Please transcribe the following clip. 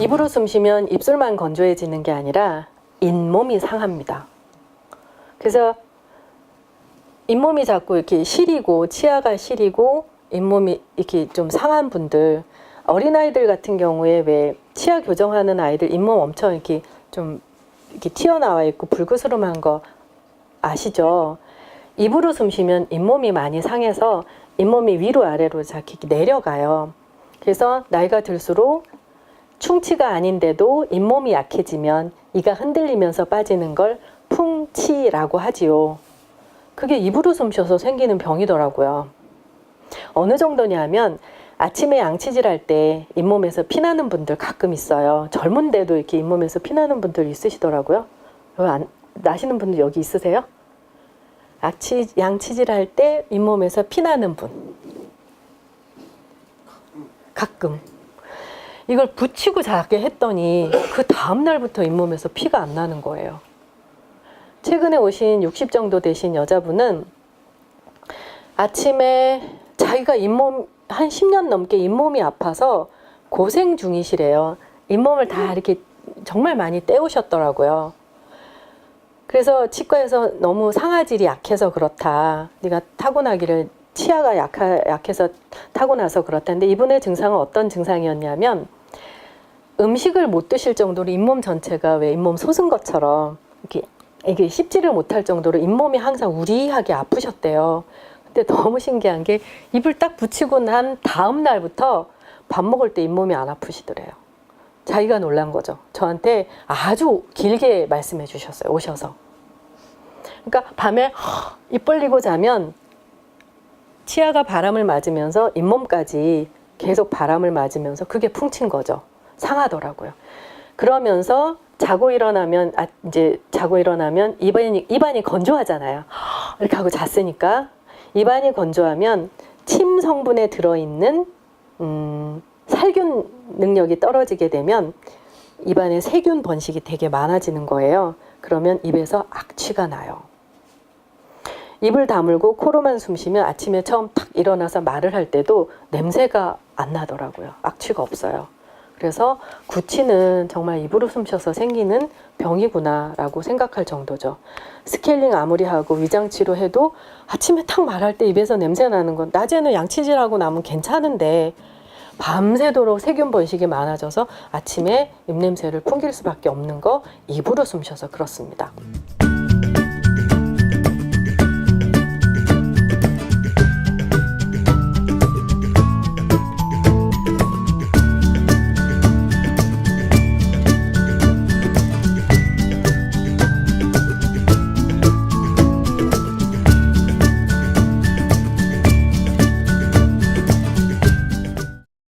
입으로 숨 쉬면 입술만 건조해지는 게 아니라 잇몸이 상합니다. 그래서 잇몸이 자꾸 이렇게 시리고 치아가 시리고 잇몸이 이렇게 좀 상한 분들 어린아이들 같은 경우에 왜 치아 교정하는 아이들 잇몸 엄청 이렇게 좀 이렇게 튀어나와 있고 불그스름한 거 아시죠? 입으로 숨 쉬면 잇몸이 많이 상해서 잇몸이 위로 아래로 이렇게 내려가요. 그래서 나이가 들수록 충치가 아닌데도 잇몸이 약해지면 이가 흔들리면서 빠지는 걸 풍치라고 하지요. 그게 입으로 숨 쉬어서 생기는 병이더라고요. 어느 정도냐면 아침에 양치질 할 때 잇몸에서 피나는 분들 가끔 있어요. 젊은데도 이렇게 잇몸에서 피나는 분들 있으시더라고요. 여기 안, 나시는 분들 여기 있으세요? 양치, 양치질 할 때 잇몸에서 피나는 분. 가끔. 이걸 붙이고 자게 했더니 그 다음날부터 잇몸에서 피가 안 나는 거예요. 최근에 오신 60 정도 되신 여자분은 아침에 자기가 잇몸 한 10년 넘게 잇몸이 아파서 고생 중이시래요. 잇몸을 다 이렇게 정말 많이 떼우셨더라고요. 그래서 치과에서 너무 상아질이 약해서 그렇다. 네가 타고나기를 치아가 약하, 약해서 타고나서 그렇다는데 이분의 증상은 어떤 증상이었냐면 음식을 못 드실 정도로 잇몸 전체가 왜 잇몸 솟은 것처럼 이렇게 이게 씹지를 못할 정도로 잇몸이 항상 우리하게 아프셨대요. 근데 너무 신기한 게 입을 딱 붙이고 난 다음 날부터 밥 먹을 때 잇몸이 안 아프시더래요. 자기가 놀란 거죠. 저한테 아주 길게 말씀해 주셨어요. 오셔서. 그러니까 밤에 입 벌리고 자면 치아가 바람을 맞으면서 잇몸까지 계속 바람을 맞으면서 그게 풍친 거죠. 상하더라고요. 그러면서 자고 일어나면 아 이제 자고 일어나면 입안이 입안이 건조하잖아요. 이렇게 하고 잤으니까 입안이 건조하면 침 성분에 들어 있는 음, 살균 능력이 떨어지게 되면 입안에 세균 번식이 되게 많아지는 거예요. 그러면 입에서 악취가 나요. 입을 다물고 코로만 숨 쉬면 아침에 처음 탁 일어나서 말을 할 때도 냄새가 안 나더라고요. 악취가 없어요. 그래서 구취는 정말 입으로 숨 쉬어서 생기는 병이구나라고 생각할 정도죠. 스케일링 아무리 하고 위장 치료 해도 아침에 탁 말할 때 입에서 냄새 나는 건 낮에는 양치질하고 나면 괜찮은데 밤새도록 세균 번식이 많아져서 아침에 입냄새를 풍길 수밖에 없는 거 입으로 숨 쉬어서 그렇습니다.